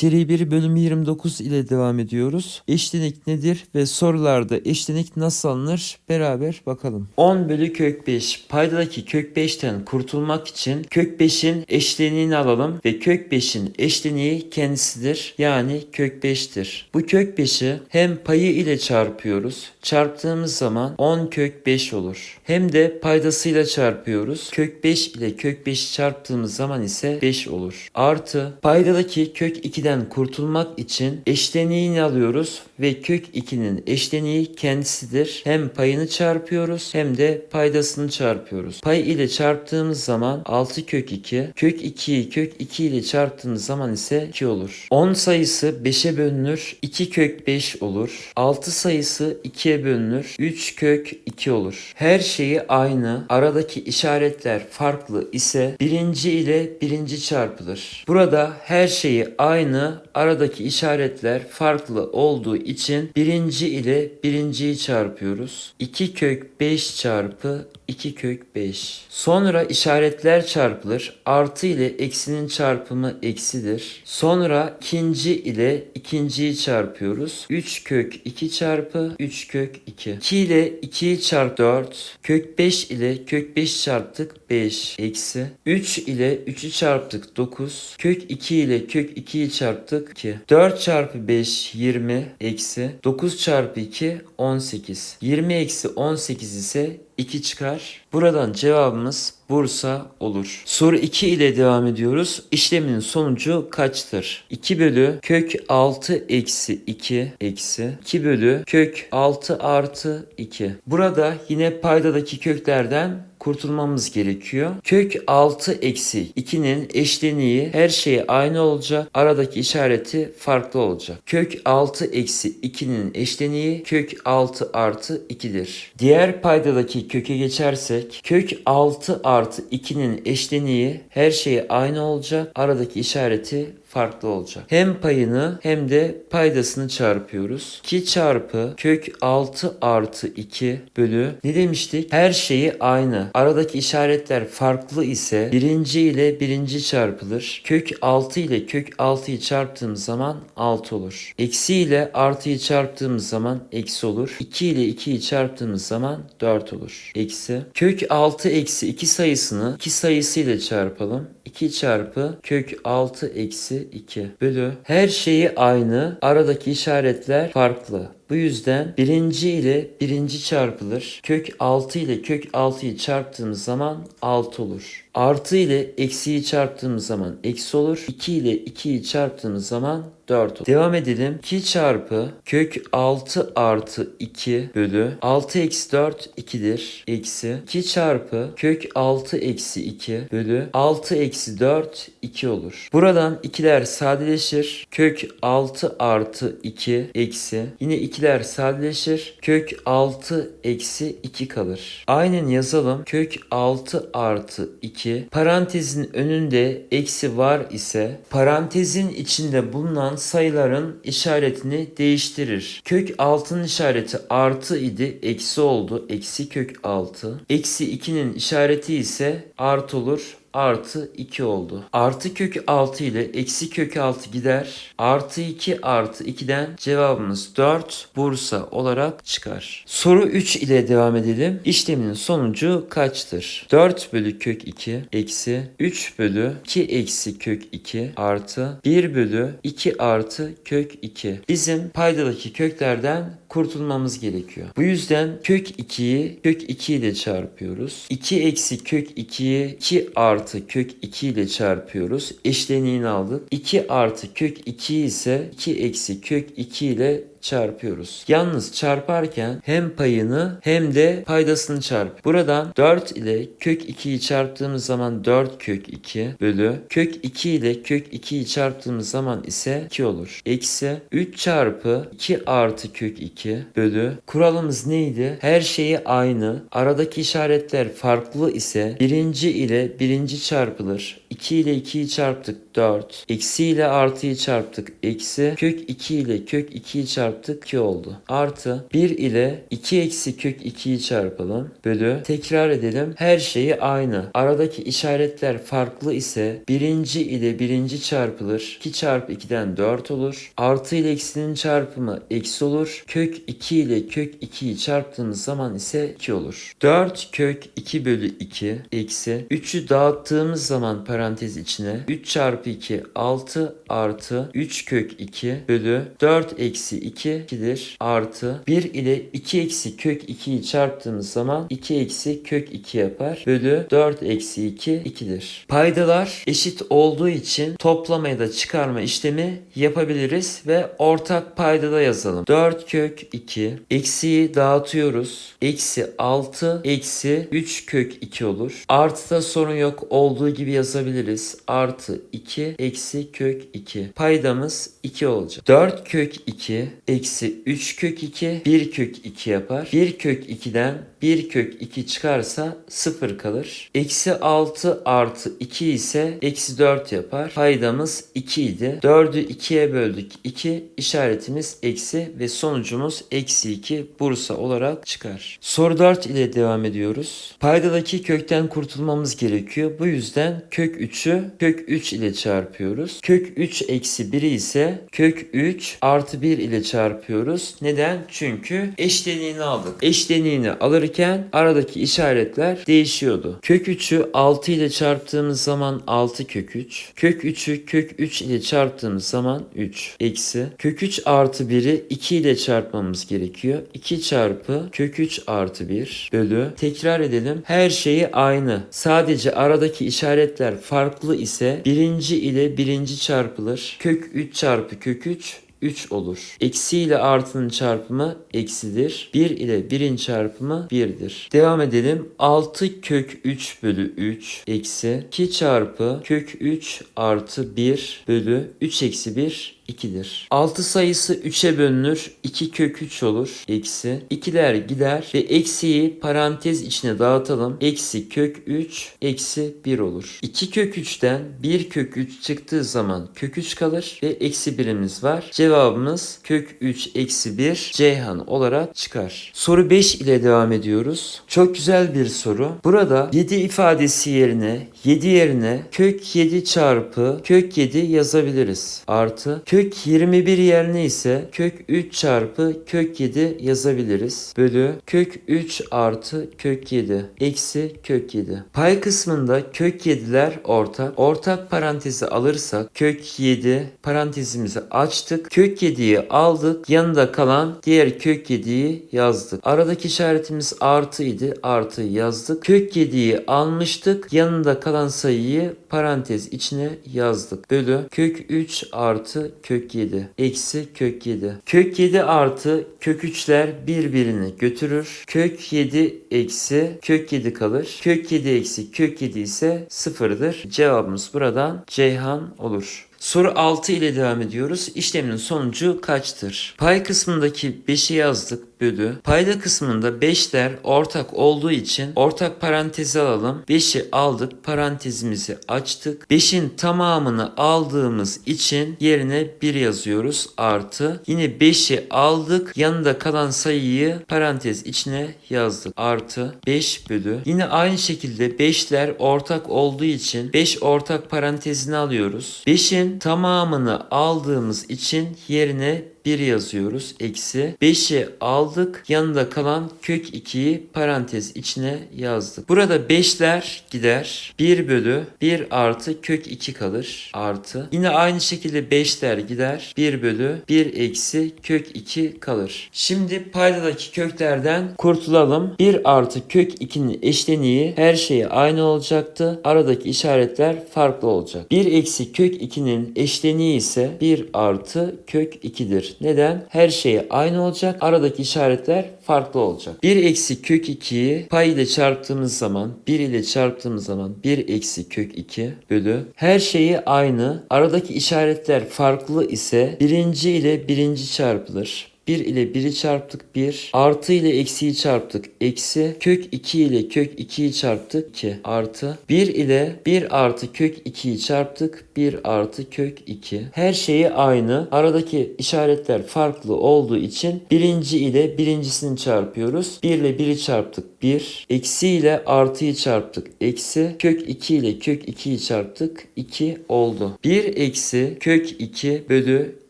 Seri 1 bölüm 29 ile devam ediyoruz. Eşlenik nedir ve sorularda eşlenik nasıl alınır beraber bakalım. 10 bölü kök 5. Paydadaki kök 5'ten kurtulmak için kök 5'in eşleniğini alalım ve kök 5'in eşleniği kendisidir. Yani kök 5'tir. Bu kök 5'i hem payı ile çarpıyoruz. Çarptığımız zaman 10 kök 5 olur. Hem de paydasıyla çarpıyoruz. Kök 5 ile kök 5'i çarptığımız zaman ise 5 olur. Artı paydadaki kök 2'den kurtulmak için eşleniğini alıyoruz ve kök 2'nin eşleniği kendisidir. Hem payını çarpıyoruz hem de paydasını çarpıyoruz. Pay ile çarptığımız zaman 6 kök 2. Kök 2'yi kök 2 ile çarptığımız zaman ise 2 olur. 10 sayısı 5'e bölünür. 2 kök 5 olur. 6 sayısı 2'ye bölünür. 3 kök 2 olur. Her şeyi aynı. Aradaki işaretler farklı ise birinci ile birinci çarpılır. Burada her şeyi aynı. Aradaki işaretler farklı olduğu için birinci ile birinciyi çarpıyoruz. 2 kök 5 çarpı 2 kök 5. Sonra işaretler çarpılır. Artı ile eksinin çarpımı eksidir. Sonra ikinci ile ikinciyi çarpıyoruz. 3 kök 2 çarpı 3 kök 2. 2 ile 2'yi çarp 4. Kök 5 ile kök 5 çarptık 5 eksi. 3 ile 3'ü çarptık 9. Kök 2 ile kök 2'yi çarptık 2. 4 çarpı 5 20 eksi. 9 çarpı 2 18. 20 eksi 18 ise 2 çıkar. Buradan cevabımız Bursa olur. Soru 2 ile devam ediyoruz. İşleminin sonucu kaçtır? 2 bölü kök 6 eksi 2 eksi 2 bölü kök 6 artı 2. Burada yine paydadaki köklerden kurtulmamız gerekiyor. Kök 6 eksi 2'nin eşleniği her şey aynı olacak. Aradaki işareti farklı olacak. Kök 6 eksi 2'nin eşleniği kök 6 artı 2'dir. Diğer paydadaki köke geçersek kök 6 artı 2'nin eşleniği her şey aynı olacak. Aradaki işareti farklı olacak. Hem payını hem de paydasını çarpıyoruz. 2 çarpı kök 6 artı 2 bölü ne demiştik? Her şeyi aynı. Aradaki işaretler farklı ise birinci ile birinci çarpılır. Kök 6 ile kök 6'yı çarptığımız zaman 6 olur. Eksi ile artıyı çarptığımız zaman eksi olur. 2 ile 2'yi çarptığımız zaman 4 olur. Eksi. Kök 6 eksi 2 sayısını 2 sayısıyla çarpalım. 2 çarpı kök 6 eksi 2 bölü her şeyi aynı aradaki işaretler farklı. Bu yüzden birinci ile birinci çarpılır. Kök 6 ile kök 6'yı çarptığımız zaman 6 olur. Artı ile eksiyi çarptığımız zaman eksi olur. 2 ile 2'yi çarptığımız zaman 4 olur. Devam edelim. 2 çarpı kök 6 artı 2 bölü 6 eksi 4 2'dir. Eksi 2 çarpı kök 6 eksi 2 bölü 6 eksi 4 2 olur. Buradan ikiler sadeleşir. Kök 6 artı 2 eksi yine 2'ler sadeleşir. Kök 6 eksi 2 kalır. Aynen yazalım. Kök 6 artı 2 parantezin önünde eksi var ise parantezin içinde bulunan sayıların işaretini değiştirir. Kök 6'nın işareti artı idi. Eksi oldu. Eksi kök 6. Eksi 2'nin işareti ise artı olur artı 2 oldu. Artı kök 6 ile eksi kök 6 gider. Artı 2 artı 2'den cevabımız 4 Bursa olarak çıkar. Soru 3 ile devam edelim. İşleminin sonucu kaçtır? 4 bölü kök 2 eksi 3 bölü 2 eksi kök 2 artı 1 bölü 2 artı kök 2. Bizim paydadaki köklerden kurtulmamız gerekiyor. Bu yüzden kök 2'yi kök 2 ile çarpıyoruz. 2 eksi kök 2'yi 2 artı kök 2 ile çarpıyoruz. Eşleniğini aldık. 2 artı kök 2 ise 2 eksi kök 2 ile çarpıyoruz. Yalnız çarparken hem payını hem de paydasını çarp. Buradan 4 ile kök 2'yi çarptığımız zaman 4 kök 2 bölü kök 2 ile kök 2'yi çarptığımız zaman ise 2 olur. Eksi 3 çarpı 2 artı kök 2 bölü kuralımız neydi? Her şeyi aynı. Aradaki işaretler farklı ise birinci ile birinci çarpılır. 2 ile 2'yi çarptık 4. Eksi ile artıyı çarptık eksi. Kök 2 ile kök 2'yi çarptık 2 oldu. Artı 1 ile 2 eksi kök 2'yi çarpalım. Bölü. Tekrar edelim. Her şeyi aynı. Aradaki işaretler farklı ise birinci ile birinci çarpılır. 2 çarpı 2'den 4 olur. Artı ile eksinin çarpımı eksi olur. Kök 2 ile kök 2'yi çarptığımız zaman ise 2 olur. 4 kök 2 bölü 2 eksi 3'ü dağıttığımız zaman parantez içine 3 çarpı 2 6 artı 3 kök 2 bölü 4 eksi 2 2'dir artı 1 ile 2 eksi kök 2'yi çarptığımız zaman 2 eksi kök 2 yapar bölü 4 eksi 2 2'dir. Paydalar eşit olduğu için toplama da çıkarma işlemi yapabiliriz ve ortak paydada yazalım. 4 kök 2 eksiyi dağıtıyoruz. Eksi 6 eksi 3 kök 2 olur. Artıda sorun yok olduğu gibi yazabiliriz. Artı 2 eksi kök 2. Paydamız 2 olacak. 4 kök 2 eksi 3 kök 2 1 kök 2 yapar. 1 kök 2'den 1 kök 2 çıkarsa 0 kalır. Eksi 6 artı 2 ise eksi 4 yapar. Paydamız 2 idi. 4'ü 2'ye böldük 2. işaretimiz eksi ve sonucumuz eksi 2 Bursa olarak çıkar. Soru 4 ile devam ediyoruz. Paydadaki kökten kurtulmamız gerekiyor. Bu yüzden kök 3'ü kök 3 ile çarpıyoruz. Kök 3 eksi 1'i ise kök 3 artı 1 ile çarpıyoruz. Neden? Çünkü eşleniğini aldık. Eşleniğini alırken aradaki işaretler değişiyordu. Kök 3'ü 6 ile çarptığımız zaman 6 kök 3. Kök 3'ü kök 3 ile çarptığımız zaman 3. Eksi. Kök 3 artı 1'i 2 ile çarpmamız gerekiyor. 2 çarpı kök 3 artı 1 bölü. Tekrar edelim. Her şeyi aynı. Sadece aradaki işaretler farklı ise birinci ile birinci çarpılır. Kök 3 çarpı kök 3 3 olur. Eksi ile artının çarpımı eksidir. 1 ile 1'in çarpımı 1'dir. Devam edelim. 6 kök 3 bölü 3 eksi 2 çarpı kök 3 artı 1 bölü 3 eksi 1 2'dir. 6 sayısı 3'e bölünür. 2 kök 3 olur. Eksi. 2'ler gider ve eksiyi parantez içine dağıtalım. Eksi kök 3 eksi 1 olur. 2 kök 3'ten 1 kök 3 çıktığı zaman kök 3 kalır ve eksi 1'imiz var. Cevabımız kök 3 eksi 1 Ceyhan olarak çıkar. Soru 5 ile devam ediyoruz. Çok güzel bir soru. Burada 7 ifadesi yerine 7 yerine kök 7 çarpı kök 7 yazabiliriz. Artı kök 21 yerine ise kök 3 çarpı kök 7 yazabiliriz. Bölü kök 3 artı kök 7 eksi kök 7. Pay kısmında kök 7'ler ortak. Ortak parantezi alırsak kök 7 parantezimizi açtık. Kök 7'yi aldık. Yanında kalan diğer kök 7'yi yazdık. Aradaki işaretimiz artıydı. Artı yazdık. Kök 7'yi almıştık. Yanında kalan sayıyı parantez içine yazdık. Bölü kök 3 artı kök 7 eksi kök 7. Kök 7 artı kök 3'ler birbirini götürür. Kök 7 eksi kök 7 kalır. Kök 7 eksi kök 7 ise sıfırdır. Cevabımız buradan Ceyhan olur. Soru 6 ile devam ediyoruz. İşlemin sonucu kaçtır? Pay kısmındaki 5'i yazdık bölü. Payda kısmında 5'ler ortak olduğu için ortak parantezi alalım. 5'i aldık parantezimizi açtık. 5'in tamamını aldığımız için yerine 1 yazıyoruz artı. Yine 5'i aldık yanında kalan sayıyı parantez içine yazdık. Artı 5 bölü. Yine aynı şekilde 5'ler ortak olduğu için 5 ortak parantezini alıyoruz. 5'in tamamını aldığımız için yerine 1 yazıyoruz. Eksi 5'i aldık. Yanında kalan kök 2'yi parantez içine yazdık. Burada 5'ler gider. 1 bölü 1 artı kök 2 kalır. Artı. Yine aynı şekilde 5'ler gider. 1 bölü 1 eksi kök 2 kalır. Şimdi paydadaki köklerden kurtulalım. 1 artı kök 2'nin eşleniği her şeyi aynı olacaktı. Aradaki işaretler farklı olacak. 1 eksi kök 2'nin eşleniği ise 1 artı kök 2'dir. Neden? Her şey aynı olacak. Aradaki işaretler farklı olacak. 1 eksi kök 2'yi pay ile çarptığımız zaman 1 ile çarptığımız zaman 1 eksi kök 2 bölü her şeyi aynı. Aradaki işaretler farklı ise birinci ile birinci çarpılır. 1 ile 1'i çarptık 1. Artı ile eksiyi çarptık. Eksi. Kök 2 ile kök 2'yi çarptık 2. Artı. 1 ile 1 artı kök 2'yi çarptık. 1 artı kök 2. Her şeyi aynı. Aradaki işaretler farklı olduğu için birinci ile birincisini çarpıyoruz. 1 ile 1'i çarptık 1. Eksi ile artıyı çarptık. Eksi. Kök 2 ile kök 2'yi çarptık. 2 oldu. 1 eksi kök 2 bölü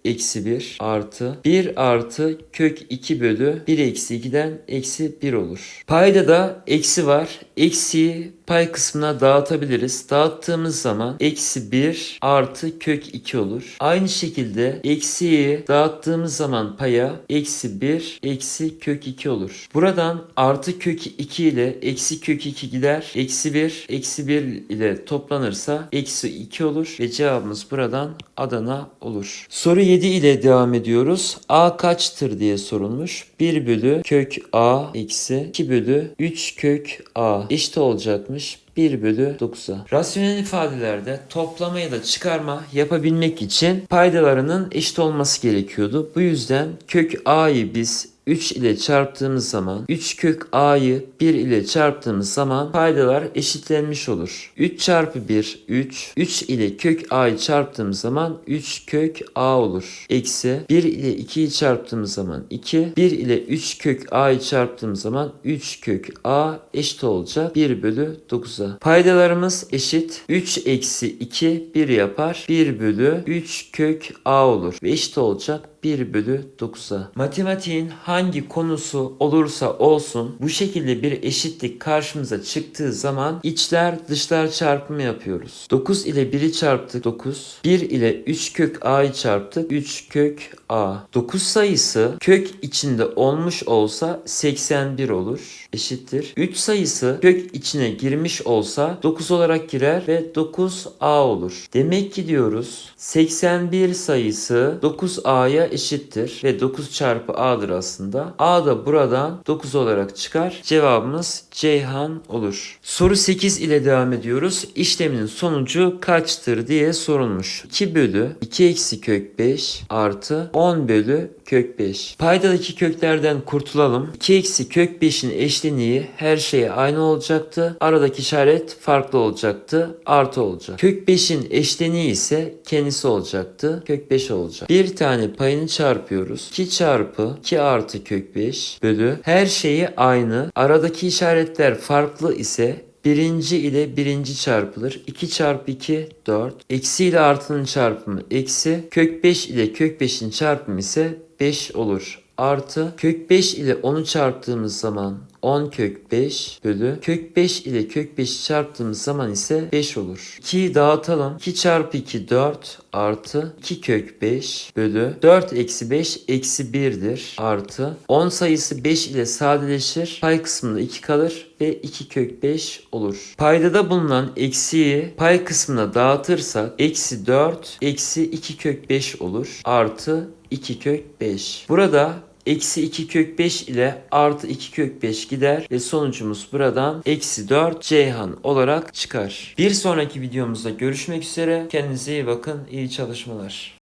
eksi 1 artı 1 artı kök 2 bölü 1 eksi 2'den eksi 1 olur. Payda da eksi var. Eksiyi pay kısmına dağıtabiliriz. Dağıttığımız zaman eksi 1 artı kök 2 olur. Aynı şekilde eksiyi dağıttığımız zaman paya eksi 1 eksi kök 2 olur. Buradan artı kök 2 ile eksi kök 2 gider. Eksi 1 eksi 1 ile toplanırsa eksi 2 olur ve cevabımız buradan Adana olur. Soru 7 ile devam ediyoruz. A kaçtır diye sorulmuş. 1 bölü kök A eksi 2 bölü 3 kök A eşit olacakmış. 1 bölü 9'a. Rasyonel ifadelerde toplama ya da çıkarma yapabilmek için paydalarının eşit olması gerekiyordu. Bu yüzden kök A'yı biz 3 ile çarptığımız zaman 3 kök a'yı 1 ile çarptığımız zaman paydalar eşitlenmiş olur. 3 çarpı 1 3. 3 ile kök a'yı çarptığımız zaman 3 kök a olur. Eksi 1 ile 2'yi çarptığımız zaman 2. 1 ile 3 kök a'yı çarptığımız zaman 3 kök a eşit olacak 1 bölü 9'a. Paydalarımız eşit. 3 eksi 2 1 yapar. 1 bölü 3 kök a olur. Ve eşit olacak 1 bölü 9'a. Matematiğin hangi konusu olursa olsun bu şekilde bir eşitlik karşımıza çıktığı zaman içler dışlar çarpımı yapıyoruz. 9 ile 1'i çarptık 9. 1 ile 3 kök a'yı çarptık 3 kök a. 9 sayısı kök içinde olmuş olsa 81 olur. Eşittir. 3 sayısı kök içine girmiş olsa 9 olarak girer ve 9a olur. Demek ki diyoruz 81 sayısı 9a'ya eşittir ve 9 çarpı a'dır aslında. A da buradan 9 olarak çıkar. Cevabımız Ceyhan olur. Soru 8 ile devam ediyoruz. İşleminin sonucu kaçtır diye sorulmuş. 2 bölü 2 eksi kök 5 artı 10 bölü kök 5. Paydadaki köklerden kurtulalım. 2 eksi kök 5'in eşleniği her şeye aynı olacaktı. Aradaki işaret farklı olacaktı. Artı olacak. Kök 5'in eşleniği ise kendisi olacaktı. Kök 5 olacak. Bir tane payını çarpıyoruz. 2 çarpı 2 artı kök 5 bölü her şeyi aynı. Aradaki işaretler farklı ise Birinci ile birinci çarpılır. 2 çarpı 2 4. Eksi ile artının çarpımı eksi. Kök 5 ile kök 5'in çarpımı ise 5 olur. Artı kök 5 ile 10'u çarptığımız zaman 10 kök 5 bölü kök 5 ile kök 5'i çarptığımız zaman ise 5 olur. 2'yi dağıtalım. 2 çarpı 2 4 artı 2 kök 5 bölü 4 eksi 5 eksi 1'dir artı 10 sayısı 5 ile sadeleşir. Pay kısmında 2 kalır ve 2 kök 5 olur. Paydada bulunan eksiyi pay kısmına dağıtırsak eksi 4 eksi 2 kök 5 olur artı 2 kök 5. Burada Eksi 2 kök 5 ile artı 2 kök 5 gider ve sonucumuz buradan eksi 4 Ceyhan olarak çıkar. Bir sonraki videomuzda görüşmek üzere. Kendinize iyi bakın. İyi çalışmalar.